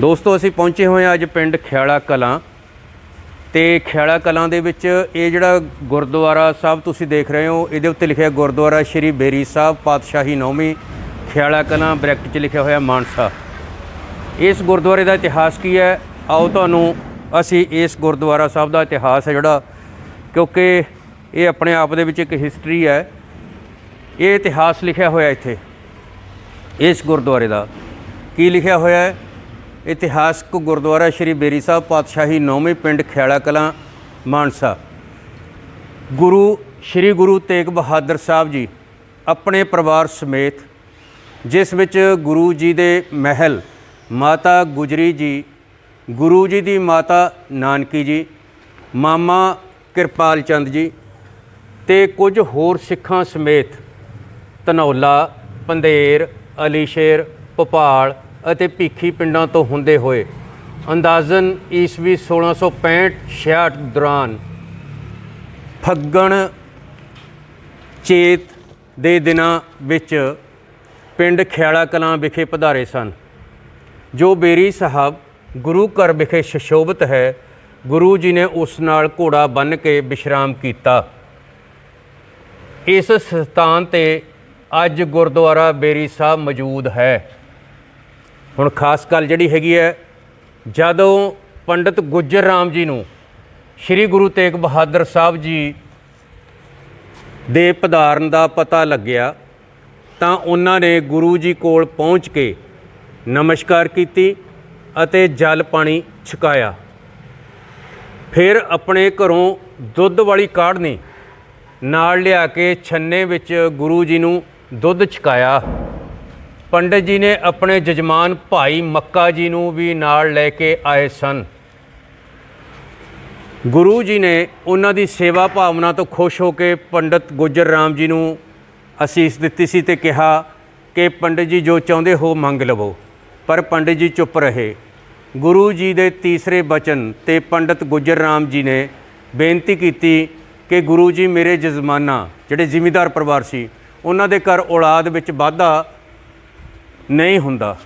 ਦੋਸਤੋ, ਅਸੀਂ ਪਹੁੰਚੇ ਹੋਏ ਹਾਂ ਅੱਜ ਪਿੰਡ ਖਿਆਲਾ ਕਲਾਂ ਤੇ ਖਿਆਲਾ ਕਲਾਂ ਦੇ ਵਿੱਚ ਇਹ ਜਿਹੜਾ ਗੁਰਦੁਆਰਾ ਸਾਹਿਬ ਤੁਸੀਂ ਦੇਖ ਰਹੇ ਹੋ, ਇਹਦੇ ਉੱਤੇ ਲਿਖਿਆ ਗੁਰਦੁਆਰਾ ਸ਼੍ਰੀ ਬੇਰੀ ਸਾਹਿਬ, ਪਾਤਸ਼ਾਹੀ ਨੌਵੀਂ, ਖਿਆਲਾ ਕਲਾਂ ਬ੍ਰੈਕਟ 'ਚ ਲਿਖਿਆ ਹੋਇਆ ਮਾਨਸਾ। ਇਸ ਗੁਰਦੁਆਰੇ ਦਾ ਇਤਿਹਾਸ ਕੀ ਹੈ? ਆਓ ਤੁਹਾਨੂੰ ਅਸੀਂ ਇਸ ਗੁਰਦੁਆਰਾ ਸਾਹਿਬ ਦਾ ਇਤਿਹਾਸ ਹੈ ਜਿਹੜਾ, ਕਿਉਂਕਿ ਇਹ ਆਪਣੇ ਆਪ ਦੇ ਵਿੱਚ ਇੱਕ ਹਿਸਟਰੀ ਹੈ। ਇਹ ਇਤਿਹਾਸ ਲਿਖਿਆ ਹੋਇਆ ਇੱਥੇ, ਇਸ ਗੁਰਦੁਆਰੇ ਦਾ। ਕੀ ਲਿਖਿਆ ਹੋਇਆ ਹੈ? ਇਤਿਹਾਸਕ ਗੁਰਦੁਆਰਾ ਸ਼੍ਰੀ ਬੇਰੀ ਸਾਹਿਬ ਪਾਤਸ਼ਾਹੀ ਨੌਵੇਂ ਪਿੰਡ ਖਿਆਲਾ ਕਲਾਂ, ਮਾਨਸਾ। ਗੁਰੂ, ਸ਼੍ਰੀ ਗੁਰੂ ਤੇਗ ਬਹਾਦਰ ਸਾਹਿਬ ਜੀ ਆਪਣੇ ਪਰਿਵਾਰ ਸਮੇਤ, ਜਿਸ ਵਿੱਚ ਗੁਰੂ ਜੀ ਦੇ ਮਹਿਲ, ਮਾਤਾ ਗੁਜਰੀ ਜੀ, ਗੁਰੂ ਜੀ ਦੀ ਮਾਤਾ ਨਾਨਕੀ ਜੀ, ਮਾਮਾ ਕਿਰਪਾਲ ਚੰਦ ਜੀ ਤੇ ਕੁਝ ਹੋਰ ਸਿੱਖਾਂ ਸਮੇਤ, ਧਨੌਲਾ ਪੰਧੇਰ ਅਲੀਸ਼ੇਰ, ਭੋਪਾਲ ਅਤੇ ਭੀਖੀ ਪਿੰਡਾਂ ਤੋਂ ਹੁੰਦੇ ਹੋਏ। ਅੰਦਾਜ਼ਨ ਈਸਵੀ 1665-66 ਦੌਰਾਨ ਫੱਗਣ ਚੇਤ ਦੇ ਦਿਨਾਂ ਵਿੱਚ ਪਿੰਡ ਖਿਆਲਾ ਕਲਾਂ ਵਿਖੇ ਪਧਾਰੇ ਸਨ। ਜੋ ਬੇਰੀ ਸਾਹਿਬ ਗੁਰੂ ਘਰ ਵਿਖੇ ਸ਼ਸ਼ੋਭਤ ਹੈ, ਗੁਰੂ ਜੀ ਨੇ ਉਸ ਨਾਲ ਘੋੜਾ ਬੰਨ੍ਹ ਕੇ ਵਿਸ਼ਰਾਮ ਕੀਤਾ। ਇਸ ਸਥਾਨ ਤੇ ਅੱਜ ਗੁਰਦੁਆਰਾ ਬੇਰੀ ਸਾਹਿਬ ਮੌਜੂਦ ਹੈ। ਹੁਣ ਖਾਸ ਗੱਲ ਜਿਹੜੀ ਹੈਗੀ ਹੈ, ਜਦੋਂ ਪੰਡਿਤ ਗੁੱਜਰ ਰਾਮ ਜੀ ਨੂੰ ਸ੍ਰੀ ਗੁਰੂ ਤੇਗ ਬਹਾਦਰ ਸਾਹਿਬ ਜੀ ਦੇ ਪਧਾਰਨ ਦਾ ਪਤਾ ਲੱਗਿਆ, ਤਾਂ ਉਹਨਾਂ ਨੇ ਗੁਰੂ ਜੀ ਕੋਲ ਪਹੁੰਚ ਕੇ ਨਮਸਕਾਰ ਕੀਤੀ ਅਤੇ ਜਲ ਪਾਣੀ ਛਕਾਇਆ। ਫਿਰ ਆਪਣੇ ਘਰੋਂ ਦੁੱਧ ਵਾਲੀ ਕਾੜਨੀ ਨਾਲ ਲਿਆ ਕੇ ਛੰਨੇ ਵਿੱਚ ਗੁਰੂ ਜੀ ਨੂੰ ਦੁੱਧ ਛਕਾਇਆ। ਪੰਡਿਤ ਜੀ ਨੇ ਆਪਣੇ ਜਜਮਾਨ ਭਾਈ ਮੱਕਾ ਜੀ ਨੂੰ ਵੀ ਨਾਲ ਲੈ ਕੇ ਆਏ ਸਨ। ਗੁਰੂ ਜੀ ਨੇ ਉਹਨਾਂ ਦੀ ਸੇਵਾ ਭਾਵਨਾ ਤੋਂ ਖੁਸ਼ ਹੋ ਕੇ ਪੰਡਿਤ ਗੁੱਜਰ ਰਾਮ ਜੀ ਨੂੰ ਅਸੀਸ ਦਿੱਤੀ ਸੀ ਤੇ ਕਿਹਾ ਕਿ ਪੰਡਿਤ ਜੀ ਜੋ ਚਾਹੁੰਦੇ ਹੋ ਮੰਗ ਲਵੋ, ਪਰ ਪੰਡਿਤ ਜੀ ਚੁੱਪ ਰਹੇ। ਗੁਰੂ ਜੀ ਦੇ ਤੀਸਰੇ ਬਚਨ ਤੇ ਪੰਡਿਤ ਗੁੱਜਰ ਰਾਮ ਜੀ ਨੇ ਬੇਨਤੀ ਕੀਤੀ ਕਿ ਗੁਰੂ ਜੀ ਮੇਰੇ ਜਜ਼ਮਾਨਾ, ਜਿਹੜੇ ਜ਼ਿਮੀਂਦਾਰ ਪਰਿਵਾਰ ਸੀ, ਉਹਨਾਂ ਦੇ ਘਰ ਔਲਾਦ ਵਿੱਚ ਵਾਧਾ ਨਹੀਂ ਹੁੰਦਾ।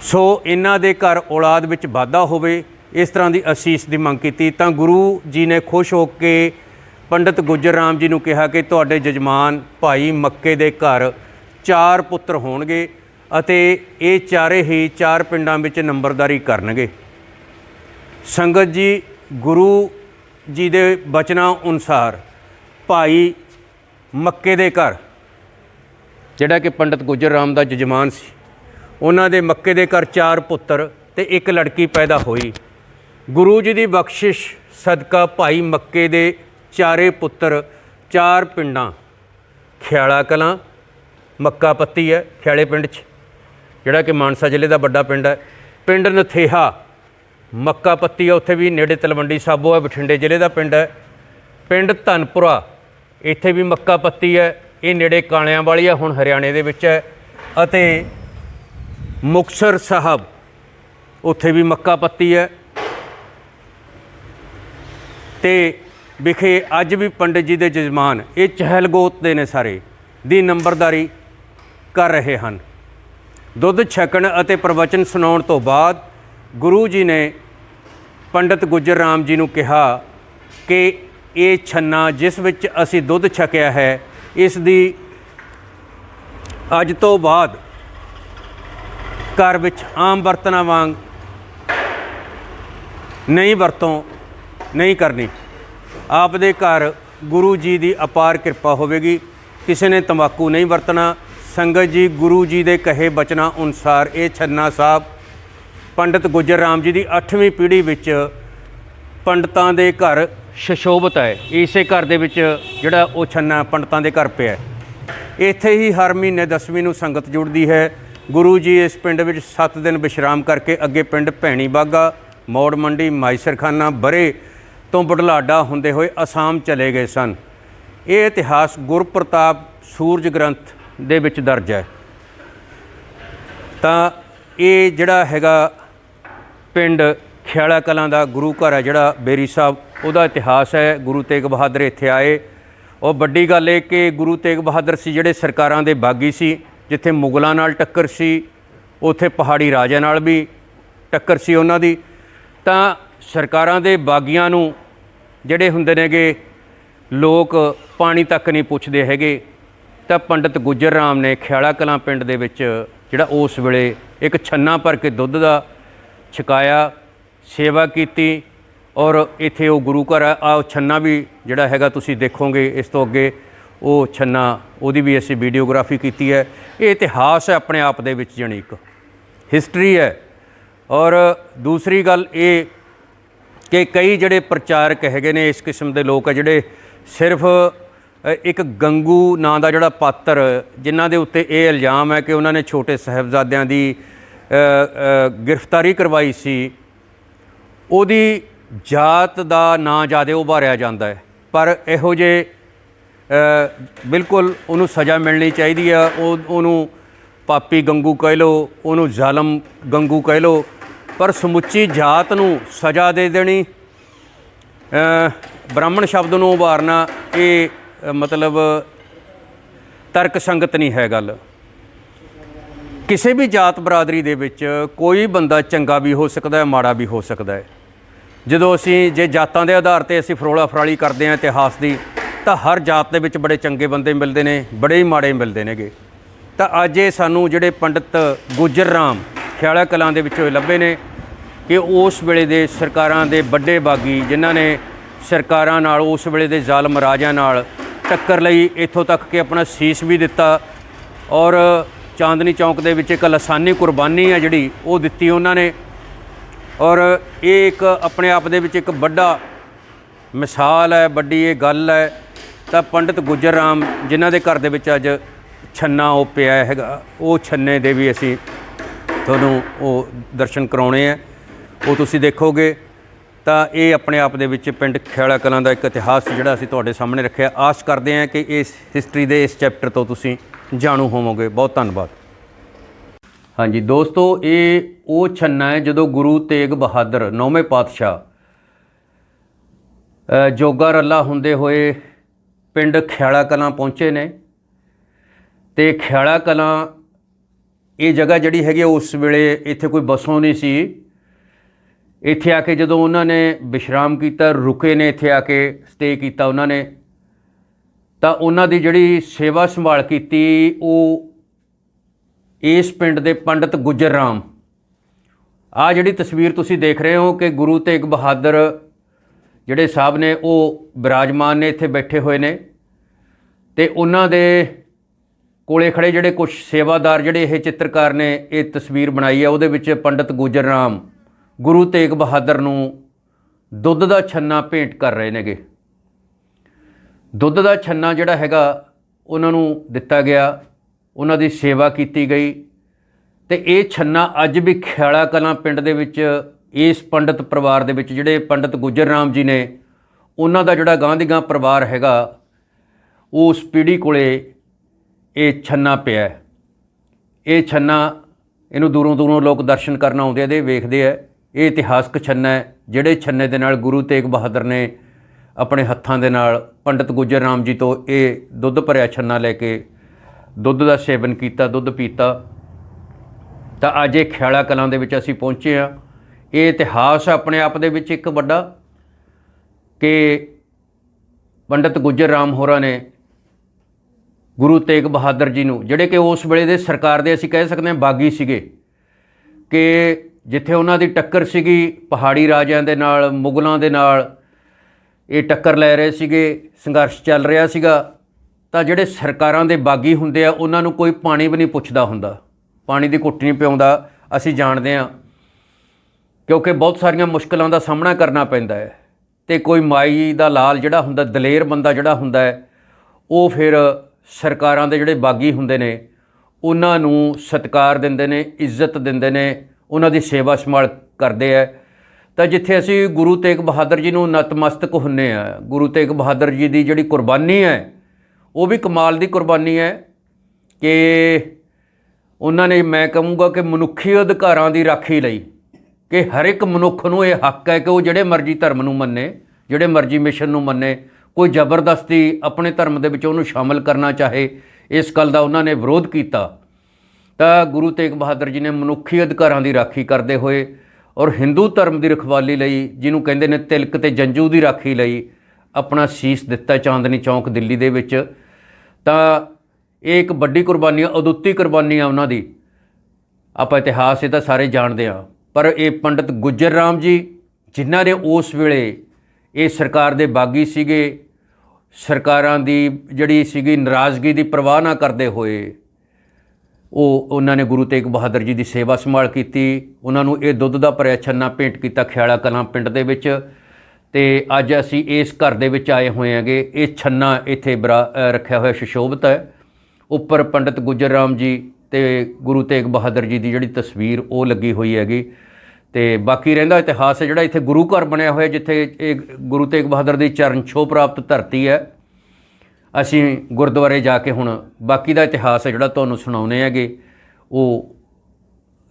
ਸੋ ਇਹਨਾਂ ਦੇ ਘਰ ਔਲਾਦ ਵਿੱਚ ਵਾਧਾ ਹੋਵੇ, ਇਸ ਤਰ੍ਹਾਂ ਦੀ ਅਸੀਸ ਦੀ ਮੰਗ ਕੀਤੀ, ਤਾਂ ਗੁਰੂ ਜੀ ਨੇ ਖੁਸ਼ ਹੋ ਕੇ ਪੰਡਿਤ ਗੁੱਜਰ ਰਾਮ ਜੀ ਨੂੰ ਕਿਹਾ ਕਿ ਤੁਹਾਡੇ ਜਜਮਾਨ ਭਾਈ ਮੱਕੇ ਦੇ ਘਰ ਚਾਰ ਪੁੱਤਰ ਹੋਣਗੇ ਅਤੇ ਇਹ ਚਾਰੇ ਹੀ ਚਾਰ ਪਿੰਡਾਂ ਵਿੱਚ ਨੰਬਰਦਾਰੀ ਕਰਨਗੇ। ਸੰਗਤ ਜੀ, ਗੁਰੂ ਜੀ ਦੇ ਬਚਨਾਂ ਅਨੁਸਾਰ ਭਾਈ ਮੱਕੇ ਦੇ ਘਰ ਜਿਹੜਾ ਕਿ ਪੰਡਿਤ ਗੁੱਜਰ ਰਾਮ ਦਾ ਜਜਮਾਨ ਸੀ। ਉਹਨਾਂ ਦੇ ਮੱਕੇ ਦੇ ਘਰ ਚਾਰ ਪੁੱਤਰ ਤੇ ਇੱਕ ਲੜਕੀ ਪੈਦਾ ਹੋਈ। ਗੁਰੂ ਜੀ ਦੀ ਬਖਸ਼ਿਸ਼, ਸਦਕਾ ਭਾਈ ਮੱਕੇ ਦੇ ਚਾਰੇ ਪੁੱਤਰ ਚਾਰ ਪਿੰਡਾਂ, ਖਿਆਲਾ ਕਲਾਂ, ਮੱਕਾ ਪੱਤੀ ਹੈ, ਖਿਆਲੇ ਪਿੰਡ 'ਚ, ਜਿਹੜਾ ਕਿ ਮਾਨਸਾ ਜ਼ਿਲ੍ਹੇ ਦਾ ਵੱਡਾ ਪਿੰਡ ਹੈ। ਪਿੰਡ ਨਥੇਹਾ, ਮੱਕਾ ਪੱਤੀ ਹੈ, ਉੱਥੇ ਵੀ ਨੇੜੇ ਤਲਵੰਡੀ ਸਾਬੋ ਹੈ, ਬਠਿੰਡੇ ਜ਼ਿਲ੍ਹੇ ਦਾ ਪਿੰਡ ਹੈ। ਪਿੰਡ ਧਨਪੁਰਾ, ਇੱਥੇ ਵੀ ਮੱਕਾ ਪੱਤੀ ਹੈ। ਇਹ ਨੇੜੇ ਕਾਲਿਆਂ ਵਾਲੀ ਆ, ਹੁਣ ਹਰਿਆਣੇ ਦੇ ਵਿੱਚ ਹੈ। ਅਤੇ ਮੁਕਤਸਰ ਸਾਹਿਬ, ਉੱਥੇ ਵੀ ਮੱਕਾ ਪੱਤੀ ਹੈ। ਤੇ ਵਿਖੇ ਅੱਜ ਵੀ ਪੰਡਿਤ ਜੀ ਦੇ ਜਜ਼ਮਾਨ, ਇਹ ਚਹਿਲਗੋਤ ਦੇ ਨੇ ਸਾਰੇ, ਦੀ ਨੰਬਰਦਾਰੀ ਕਰ ਰਹੇ ਹਨ। ਦੁੱਧ ਛਕਣ ਅਤੇ ਪ੍ਰਵਚਨ ਸੁਣਾਉਣ ਤੋਂ ਬਾਅਦ ਗੁਰੂ ਜੀ ਨੇ ਪੰਡਿਤ ਗੁੱਜਰ ਰਾਮ ਜੀ ਨੂੰ ਕਿਹਾ ਕਿ ਇਹ ਛੰਨਾ ਜਿਸ ਵਿੱਚ ਅਸੀਂ ਦੁੱਧ ਛਕਿਆ ਹੈ ਇਸ ਦੀ ਅੱਜ ਤੋਂ ਬਾਅਦ ਘਰ ਵਿੱਚ ਆਮ ਬਰਤਨਾਂ ਵਾਂਗ ਨਹੀਂ ਵਰਤੋਂ ਨਹੀਂ ਕਰਨੀ। ਆਪ ਦੇ ਘਰ ਗੁਰੂ ਜੀ ਦੀ ਅਪਾਰ ਕਿਰਪਾ ਹੋਵੇਗੀ। ਕਿਸੇ ਨੇ ਤੰਬਾਕੂ ਨਹੀਂ ਵਰਤਣਾ। ਸੰਗਤ ਜੀ, ਗੁਰੂ ਜੀ ਦੇ ਕਹੇ ਬਚਨਾਂ ਅਨੁਸਾਰ ਇਹ ਛੰਨਾ ਸਾਹਿਬ ਪੰਡਿਤ ਗੁੱਜਰ ਰਾਮ ਜੀ ਦੀ 8ਵੀਂ ਪੀੜ੍ਹੀ ਵਿੱਚ ਪੰਡਤਾਂ ਦੇ ਘਰ ਸ਼ਸ਼ੋਭਤ ਹੈ। ਇਸੇ ਘਰ ਦੇ ਵਿੱਚ ਜਿਹੜਾ ਉਹ ਛੰਨਾ ਪੰਡਤਾਂ ਦੇ ਘਰ ਪਿਆ ਇੱਥੇ ਹੀ ਹਰ ਮਹੀਨੇ 10ਵੀਂ ਨੂੰ ਸੰਗਤ ਜੁੜਦੀ ਹੈ। ਗੁਰੂ ਜੀ ਇਸ ਪਿੰਡ ਵਿੱਚ 7 ਦਿਨ ਵਿਸ਼ਰਾਮ ਕਰਕੇ ਅੱਗੇ ਪਿੰਡ ਭੈਣੀ ਬਾਗਾ, ਮੌੜ ਮੰਡੀ, ਮਾਈਸਰਖਾਨਾ ਬਰੇ ਤੋਂ ਬੁਢਲਾਡਾ ਹੁੰਦੇ ਹੋਏ ਅਸਾਮ ਚਲੇ ਗਏ ਸਨ। ਇਹ ਇਤਿਹਾਸ ਗੁਰਪ੍ਰਤਾਪ ਸੂਰਜ ਗ੍ਰੰਥ ਦੇ ਵਿੱਚ ਦਰਜ ਹੈ। ਤਾਂ ਇਹ ਜਿਹੜਾ ਹੈਗਾ ਪਿੰਡ ਖਿਆਲਾ ਕਲਾਂ ਦਾ ਗੁਰੂ ਘਰ ਹੈ ਜਿਹੜਾ ਬੇਰੀ ਸਾਹਿਬ, ਉਹਦਾ ਇਤਿਹਾਸ ਹੈ, ਗੁਰੂ ਤੇਗ ਬਹਾਦਰ ਇੱਥੇ ਆਏ। ਉਹ ਵੱਡੀ ਗੱਲ ਇਹ ਕਿ ਗੁਰੂ ਤੇਗ ਬਹਾਦਰ ਸੀ ਜਿਹੜੇ ਸਰਕਾਰਾਂ ਦੇ ਬਾਗੀ ਸੀ, ਜਿੱਥੇ ਮੁਗਲਾਂ ਨਾਲ ਟੱਕਰ ਸੀ, ਉੱਥੇ ਪਹਾੜੀ ਰਾਜਿਆਂ ਨਾਲ ਵੀ ਟੱਕਰ ਸੀ ਉਹਨਾਂ ਦੀ। ਤਾਂ ਸਰਕਾਰਾਂ ਦੇ ਬਾਗੀਆਂ ਨੂੰ ਜਿਹੜੇ ਹੁੰਦੇ ਨੇਗੇ, ਲੋਕ ਪਾਣੀ ਤੱਕ ਨਹੀਂ ਪੁੱਛਦੇ ਹੈਗੇ। ਤਾਂ ਪੰਡਿਤ ਗੁੱਜਰ ਰਾਮ ਨੇ ਖਿਆਲਾ ਕਲਾਂ ਪਿੰਡ ਦੇ ਵਿੱਚ ਜਿਹੜਾ ਉਸ ਵੇਲੇ ਇੱਕ ਛੰਨਾ ਭਰ ਕੇ ਦੁੱਧ ਦਾ ਛਕਾਇਆ। ਸੇਵਾ ਕੀਤੀ ਔਰ ਇੱਥੇ ਉਹ ਗੁਰੂ ਘਰ ਆ, ਆਹ ਛੰਨਾ ਵੀ ਜਿਹੜਾ ਹੈਗਾ ਤੁਸੀਂ ਦੇਖੋਗੇ ਇਸ ਤੋਂ ਅੱਗੇ, ਉਹ ਛੰਨਾ, ਉਹਦੀ ਵੀ ਅਸੀਂ ਵੀਡੀਓਗ੍ਰਾਫੀ ਕੀਤੀ ਹੈ। ਇਹ ਇਤਿਹਾਸ ਹੈ ਆਪਣੇ ਆਪ ਦੇ ਵਿੱਚ ਜਣੀ ਇੱਕ। ਹਿਸਟਰੀ ਹੈ। ਔਰ ਦੂਸਰੀ ਗੱਲ ਇਹ ਕਿ ਕਈ ਜਿਹੜੇ ਪ੍ਰਚਾਰਕ ਹੈਗੇ ਨੇ, ਇਸ ਕਿਸਮ ਦੇ ਲੋਕ ਆ ਜਿਹੜੇ ਸਿਰਫ ਇੱਕ ਗੰਗੂ ਨਾਂ ਦਾ ਜਿਹੜਾ ਪਾਤਰ, ਜਿਨ੍ਹਾਂ ਦੇ ਉੱਤੇ ਇਹ ਇਲਜ਼ਾਮ ਹੈ ਕਿ ਉਹਨਾਂ ਨੇ ਛੋਟੇ ਸਾਹਿਬਜ਼ਾਦਿਆਂ ਦੀ ਗ੍ਰਿਫਤਾਰੀ ਕਰਵਾਈ ਸੀ। ਉਹਦੀ ਜਾਤ ਦਾ ਨਾਂ ਜ਼ਿਆਦਾ ਉਭਾਰਿਆ ਜਾਂਦਾ ਹੈ। ਪਰ ਇਹੋ ਜੇ ਬਿਲਕੁਲ ਉਹਨੂੰ ਸਜ਼ਾ ਮਿਲਣੀ ਚਾਹੀਦੀ ਆ। ਉਹ, ਉਹਨੂੰ ਪਾਪੀ ਗੰਗੂ ਕਹਿ ਲੋ ਉਹਨੂੰ ਜ਼ਾਲਮ ਗੰਗੂ ਕਹਿ ਲੋ ਪਰ ਸਮੁੱਚੀ ਜਾਤ ਨੂੰ ਸਜ਼ਾ ਦੇ ਦੇਣੀ ਬ੍ਰਾਹਮਣ ਸ਼ਬਦ ਨੂੰ ਉਭਾਰਨਾ, ਇਹ ਮਤਲਬ ਤਰਕ ਸੰਗਤ ਨਹੀਂ ਹੈ ਗੱਲ। ਕਿਸੇ ਵੀ ਜਾਤ ਬਰਾਦਰੀ ਦੇ ਵਿੱਚ ਕੋਈ ਬੰਦਾ ਚੰਗਾ ਵੀ ਹੋ ਸਕਦਾ ਹੈ, ਮਾੜਾ ਵੀ ਹੋ ਸਕਦਾ ਹੈ। ਜਦੋਂ ਅਸੀਂ ਜੇ ਜਾਤਾਂ ਦੇ ਆਧਾਰ ਤੇ ਅਸੀਂ ਫਰੋਲਾ ਫਰਾਲੀ ਕਰਦੇ ਹਾਂ ਇਤਿਹਾਸ ਦੀ, ਤਾਂ ਹਰ ਜਾਤ ਦੇ ਵਿੱਚ ਬੜੇ ਚੰਗੇ ਬੰਦੇ ਮਿਲਦੇ ਨੇ, ਬੜੇ ਹੀ ਮਾੜੇ ਮਿਲਦੇ ਨੇਗੇ। ਤਾਂ ਅੱਜ ਇਹ ਸਾਨੂੰ ਜਿਹੜੇ ਪੰਡਿਤ ਗੁੱਜਰ ਰਾਮ ਖਿਆਲਾ ਕਲਾਂ ਦੇ ਵਿੱਚੋਂ ਇਹ ਲੱਭੇ ਨੇ ਕਿ ਉਸ ਵੇਲੇ ਦੇ ਸਰਕਾਰਾਂ ਦੇ ਵੱਡੇ ਬਾਗੀ ਜਿਨ੍ਹਾਂ ਨੇ ਸਰਕਾਰਾਂ ਨਾਲ, ਉਸ ਵੇਲੇ ਦੇ ਜ਼ਾਲਮ ਰਾਜਿਆਂ ਨਾਲ ਟੱਕਰ ਲਈ, ਇੱਥੋਂ ਤੱਕ ਕਿ ਆਪਣਾ ਸੀਸ ਵੀ ਦਿੱਤਾ ਔਰ ਚਾਂਦਨੀ ਚੌਂਕ ਦੇ ਵਿੱਚ ਇੱਕ ਲਸਾਨੀ ਕੁਰਬਾਨੀ ਹੈ ਜਿਹੜੀ ਉਹ ਦਿੱਤੀ ਉਹਨਾਂ ਨੇ। ਔਰ ਇਹ ਇੱਕ ਆਪਣੇ ਆਪ ਦੇ ਵਿੱਚ ਇੱਕ ਵੱਡਾ ਮਿਸਾਲ ਹੈ, ਵੱਡੀ ਇਹ ਗੱਲ ਹੈ। ਤਾਂ ਪੰਡਿਤ ਗੁੱਜਰ ਰਾਮ ਜਿਨ੍ਹਾਂ ਦੇ ਘਰ ਦੇ ਵਿੱਚ ਅੱਜ ਛੰਨਾ ਉਹ ਪਿਆ ਹੈਗਾ, ਉਹ ਛੰਨੇ ਦੇ ਵੀ ਅਸੀਂ ਤੁਹਾਨੂੰ ਉਹ ਦਰਸ਼ਨ ਕਰਾਉਣੇ ਆ। ਉਹ ਤੁਸੀਂ ਦੇਖੋਗੇ, ਤਾਂ ਇਹ ਆਪਣੇ ਆਪ ਦੇ ਵਿੱਚ ਪਿੰਡ ਖੇੜਾ ਕਲਾਂ ਦਾ ਇੱਕ ਇਤਿਹਾਸ ਜਿਹੜਾ ਅਸੀਂ ਤੁਹਾਡੇ ਸਾਹਮਣੇ ਰੱਖਿਆ। ਆਸ ਕਰਦੇ ਹਾਂ ਕਿ ਇਸ ਹਿਸਟਰੀ ਦੇ ਇਸ ਚੈਪਟਰ ਤੋਂ ਤੁਸੀਂ ਜਾਣੂ ਹੋਵੋਗੇ। ਬਹੁਤ ਧੰਨਵਾਦ। ਹਾਂਜੀ ਦੋਸਤੋ ਇਹ ਉਹ ਛੰਨਾ ਹੈ ਜਦੋਂ ਗੁਰੂ ਤੇਗ ਬਹਾਦਰ ਨੌਵੇਂ ਪਾਤਸ਼ਾਹ ਜੋਗਾ ਰੱਲਾ ਹੁੰਦੇ ਹੋਏ ਪਿੰਡ ਖਿਆਲਾ ਕਲਾਂ ਪਹੁੰਚੇ ਨੇ। ਤੇ ਖਿਆਲਾ ਕਲਾਂ ਇਹ ਜਗ੍ਹਾ ਜਿਹੜੀ ਹੈਗੀ ਆ, ਉਸ ਵੇਲੇ ਇੱਥੇ ਕੋਈ ਬਸੋਂ ਨਹੀਂ ਸੀ। ਇੱਥੇ ਆ ਕੇ ਜਦੋਂ ਉਹਨਾਂ ਨੇ ਵਿਸ਼ਰਾਮ ਕੀਤਾ ਰੁਕੇ ਨੇ ਇੱਥੇ ਆ ਕੇ ਸਟੇ ਕੀਤਾ ਉਹਨਾਂ ਨੇ। ਤਾਂ ਉਹਨਾਂ ਦੀ ਜਿਹੜੀ ਸੇਵਾ ਸੰਭਾਲ ਕੀਤੀ ਉਹ ਇਸ ਪਿੰਡ ਦੇ ਪੰਡਿਤ ਗੁੱਜਰ ਰਾਮ। ਆ ਜਿਹੜੀ ਤਸਵੀਰ ਤੁਸੀਂ ਦੇਖ ਰਹੇ ਹੋ ਕਿ ਗੁਰੂ ਤੇਗ ਬਹਾਦਰ ਜਿਹੜੇ ਸਾਹਿਬ ਨੇ ਉਹ ਬਿਰਾਜਮਾਨ ਨੇ, ਇੱਥੇ ਬੈਠੇ ਹੋਏ ਨੇ ਤੇ ਉਹਨਾਂ ਦੇ ਕੋਲੇ ਖੜੇ ਜਿਹੜੇ ਕੁਝ ਸੇਵਾਦਾਰ ਜਿਹੜੇ ਇਹ ਚਿੱਤਰਕਾਰ ਨੇ, ਇਹ ਤਸਵੀਰ ਬਣਾਈ ਹੈ ਉਹਦੇ ਵਿੱਚ ਪੰਡਿਤ ਗੁਜਰ ਰਾਮ ਗੁਰੂ ਤੇਗ ਬਹਾਦਰ ਨੂੰ ਦੁੱਧ ਦਾ ਛੰਨਾ ਭੇਂਟ ਕਰ ਰਹੇ ਨੇਗੇ। ਦੁੱਧ ਦਾ ਛੰਨਾ ਜਿਹੜਾ ਹੈਗਾ, ਉਹਨਾਂ ਨੂੰ ਦਿੱਤਾ ਗਿਆ, ਉਹਨਾਂ ਦੀ ਸੇਵਾ ਕੀਤੀ ਗਈ। ਤੇ ਇਹ ਛੰਨਾ ਅੱਜ ਵੀ ਖਿਆਲਾ ਕਲਾਂ ਪਿੰਡ ਦੇ ਵਿੱਚ, ਇਸ ਪੰਡਿਤ ਪਰਿਵਾਰ ਦੇ ਵਿੱਚ, ਜਿਹੜੇ ਪੰਡਿਤ ਗੁੱਜਰ ਰਾਮ ਜੀ ਨੇ, ਉਹਨਾਂ ਦਾ ਜਿਹੜਾ ਗਾਂ ਦੀ ਪਰਿਵਾਰ ਹੈਗਾ ਉਸ ਪੀੜ੍ਹੀ ਕੋਲੇ ਇਹ ਛੰਨਾ ਪਿਆ ਇਹ ਛੰਨਾ ਇਹਨੂੰ ਦੂਰੋਂ ਦੂਰੋਂ ਲੋਕ ਦਰਸ਼ਨ ਕਰਨ ਆਉਂਦੇ ਆ ਇਹਦੇ ਵੇਖਦੇ ਆ। ਇਹ ਇਤਿਹਾਸਕ ਛੰਨਾ ਹੈ, ਜਿਹੜੇ ਛੰਨੇ ਦੇ ਨਾਲ ਗੁਰੂ ਤੇਗ ਬਹਾਦਰ ਨੇ ਆਪਣੇ ਹੱਥਾਂ ਦੇ ਨਾਲ ਪੰਡਿਤ ਗੁੱਜਰ ਰਾਮ ਜੀ ਤੋਂ ਇਹ ਦੁੱਧ ਭਰਿਆ ਛੰਨਾ ਲੈ ਕੇ ਦੁੱਧ ਦਾ ਸੇਵਨ ਕੀਤਾ, ਦੁੱਧ ਪੀਤਾ। ਤਾਂ ਅੱਜ ਇਹ ਖਿਆਲਾ ਕਲਾਂ ਦੇ ਵਿੱਚ ਅਸੀਂ ਪਹੁੰਚੇ ਆ ਇਹ ਇਤਿਹਾਸ ਆਪਣੇ ਆਪ ਦੇ ਵਿੱਚ ਇੱਕ ਵੱਡਾ ਕਿ ਪੰਡਿਤ ਗੁੱਜਰ ਰਾਮ ਹੋਰਾਂ ਨੇ ਗੁਰੂ ਤੇਗ ਬਹਾਦਰ ਜੀ ਨੂੰ, ਜਿਹੜੇ ਕਿ ਉਸ ਵੇਲੇ ਦੇ ਸਰਕਾਰ ਦੇ ਅਸੀਂ ਕਹਿ ਸਕਦੇ ਹਾਂ ਬਾਗੀ ਸੀਗੇ, ਕਿ ਜਿੱਥੇ ਉਹਨਾਂ ਦੀ ਟੱਕਰ ਸੀਗੀ ਪਹਾੜੀ ਰਾਜਿਆਂ ਦੇ ਨਾਲ, ਮੁਗਲਾਂ ਦੇ ਨਾਲ ਇਹ ਟੱਕਰ ਲੈ ਰਹੇ ਸੀਗੇ, ਸੰਘਰਸ਼ ਚੱਲ ਰਿਹਾ ਸੀਗਾ, ਤਾਂ ਜਿਹੜੇ ਸਰਕਾਰਾਂ ਦੇ ਬਾਗੀ ਹੁੰਦੇ ਆ, ਉਹਨਾਂ ਨੂੰ ਕੋਈ ਪਾਣੀ ਵੀ ਨਹੀਂ ਪੁੱਛਦਾ ਹੁੰਦਾ। ਪਾਣੀ ਦੀ ਘੁੱਟ ਨਹੀਂ ਪਿਆਉਂਦਾ, ਅਸੀਂ ਜਾਣਦੇ ਹਾਂ। ਕਿਉਂਕਿ ਬਹੁਤ ਸਾਰੀਆਂ ਮੁਸ਼ਕਲਾਂ ਦਾ ਸਾਹਮਣਾ ਕਰਨਾ ਪੈਂਦਾ ਹੈ। ਤੇ ਕੋਈ ਮਾਈ ਦਾ ਲਾਲ ਜਿਹੜਾ ਹੁੰਦਾ, ਦਲੇਰ ਬੰਦਾ ਜਿਹੜਾ ਹੁੰਦਾ ਹੈ, ਉਹ ਫਿਰ ਸਰਕਾਰਾਂ ਦੇ ਜਿਹੜੇ ਬਾਗੀ ਹੁੰਦੇ ਨੇ, ਉਹਨਾਂ ਨੂੰ ਸਤਿਕਾਰ ਦਿੰਦੇ ਨੇ, ਇੱਜ਼ਤ ਦਿੰਦੇ ਨੇ, ਉਹਨਾਂ ਦੀ ਸੇਵਾ ਸੰਭਾਲ ਕਰਦੇ ਆ ਤਾਂ ਜਿੱਥੇ ਅਸੀਂ ਗੁਰੂ ਤੇਗ ਬਹਾਦਰ ਜੀ ਨੂੰ ਨਤਮਸਤਕ ਹੁੰਨੇ ਆ, ਗੁਰੂ ਤੇਗ ਬਹਾਦਰ ਜੀ ਦੀ ਜਿਹੜੀ ਕੁਰਬਾਨੀ ਹੈ, ਉਹ ਵੀ ਕਮਾਲ ਦੀ ਕੁਰਬਾਨੀ ਹੈ ਕਿ ਉਹਨਾਂ ਨੇ ਮੈਂ ਕਹੂੰਗਾ ਕਿ ਮਨੁੱਖੀ ਅਧਿਕਾਰਾਂ ਦੀ ਰਾਖੀ ਲਈ ਕਿ ਹਰ ਇੱਕ ਮਨੁੱਖ ਨੂੰ ਇਹ ਹੱਕ ਹੈ ਕਿ ਉਹ ਜਿਹੜੇ ਮਰਜ਼ੀ ਧਰਮ ਨੂੰ ਮੰਨੇ, ਜਿਹੜੇ ਮਰਜ਼ੀ ਮਿਸ਼ਨ ਨੂੰ ਮੰਨੇ, ਕੋਈ ਜ਼ਬਰਦਸਤੀ ਆਪਣੇ ਧਰਮ ਦੇ ਵਿੱਚ ਉਹਨੂੰ ਸ਼ਾਮਲ ਕਰਨਾ ਚਾਹੇ, ਇਸ ਗੱਲ ਦਾ ਉਹਨਾਂ ਨੇ ਵਿਰੋਧ ਕੀਤਾ। ਤਾਂ ਗੁਰੂ ਤੇਗ ਬਹਾਦਰ ਜੀ ਨੇ ਮਨੁੱਖੀ ਅਧਿਕਾਰਾਂ ਦੀ ਰਾਖੀ ਕਰਦੇ ਹੋਏ ਔਰ ਹਿੰਦੂ ਧਰਮ ਦੀ ਰਖਵਾਲੀ ਲਈ, ਜਿਹਨੂੰ ਕਹਿੰਦੇ ਨੇ ਤਿਲਕ ਤੇ ਜੰਜੂ ਦੀ ਰਾਖੀ ਲਈ ਆਪਣਾ ਸੀਸ ਦਿੱਤਾ ਚਾਂਦਨੀ ਚੌਂਕ ਦਿੱਲੀ ਦੇ ਵਿੱਚ। ਤਾਂ ਇਹ ਇੱਕ ਵੱਡੀ ਕੁਰਬਾਨੀ ਆ, ਅਦੁੱਤੀ ਕੁਰਬਾਨੀ ਆ ਉਹਨਾਂ ਦੀ। ਆਪਾਂ ਇਤਿਹਾਸ ਇਹ ਤਾਂ ਸਾਰੇ ਜਾਣਦੇ ਆ ਪਰ ਇਹ ਪੰਡਤ ਗੁੱਜਰ ਰਾਮ ਜੀ, ਜਿਨ੍ਹਾਂ ਨੇ ਉਸ ਵੇਲੇ ਇਹ ਸਰਕਾਰ ਦੇ ਬਾਗੀ ਸੀਗੇ, ਸਰਕਾਰਾਂ ਦੀ ਜਿਹੜੀ ਸੀਗੀ ਨਾਰਾਜ਼ਗੀ ਦੀ ਪਰਵਾਹ ਨਾ ਕਰਦੇ ਹੋਏ ਉਹ ਉਹਨਾਂ ਨੇ ਗੁਰੂ ਤੇਗ ਬਹਾਦਰ ਜੀ ਦੀ ਸੇਵਾ ਸੰਭਾਲ ਕੀਤੀ। ਉਹਨਾਂ ਨੂੰ ਇਹ ਦੁੱਧ ਦਾ ਭਰਿਆ ਛੰਨਾ ਭੇਂਟ ਕੀਤਾ ਖਿਆਲਾ ਕਲਾਂ ਪਿੰਡ ਦੇ ਵਿੱਚ। ਤੇ ਅੱਜ ਅਸੀਂ ਇਸ ਘਰ ਦੇ ਵਿੱਚ ਆਏ ਹੋਏ ਹਾਂਗੇ। ਇਹ ਛੰਨਾ ਇੱਥੇ ਬਰਾ- ਰੱਖਿਆ ਹੋਇਆ ਸ਼ਸ਼ੋਭਤ ਹੈ। ਉੱਪਰ ਪੰਡਿਤ ਗੁੱਜਰ ਰਾਮ ਜੀ ਤੇ ਗੁਰੂ ਤੇਗ ਬਹਾਦਰ ਜੀ ਦੀ ਜਿਹੜੀ ਤਸਵੀਰ ਉਹ ਲੱਗੀ ਹੋਈ ਹੈਗੀ। ਤੇ ਬਾਕੀ ਰਹਿੰਦਾ ਇਤਿਹਾਸ ਹੈ ਜਿਹੜਾ ਇੱਥੇ ਗੁਰੂ ਘਰ ਬਣਿਆ ਹੋਇਆ ਜਿੱਥੇ ਇਹ ਗੁਰੂ ਤੇਗ ਬਹਾਦਰ ਦੀ ਚਰਨ ਛੋਹ ਪ੍ਰਾਪਤ ਧਰਤੀ ਹੈ। ਅਸੀਂ ਗੁਰਦੁਆਰੇ ਜਾ ਕੇ ਹੁਣ ਬਾਕੀ ਦਾ ਇਤਿਹਾਸ ਹੈ ਜਿਹੜਾ ਤੁਹਾਨੂੰ ਸੁਣਾਉਨੇ ਹੈਗੇ, ਉਹ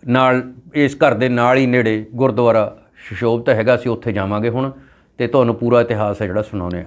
ਨਾਲ, ਇਸ ਘਰ ਦੇ ਨਾਲ ਹੀ ਨੇੜੇ ਗੁਰਦੁਆਰਾ ਸ਼ਸ਼ੋਭਤ ਹੈਗਾ, ਅਸੀਂ ਉੱਥੇ ਜਾਵਾਂਗੇ ਹੁਣ ਤੇ ਤੁਹਾਨੂੰ ਪੂਰਾ ਇਤਿਹਾਸ ਹੈ ਜਿਹੜਾ ਸੁਣਾਉਨੇ ਆ।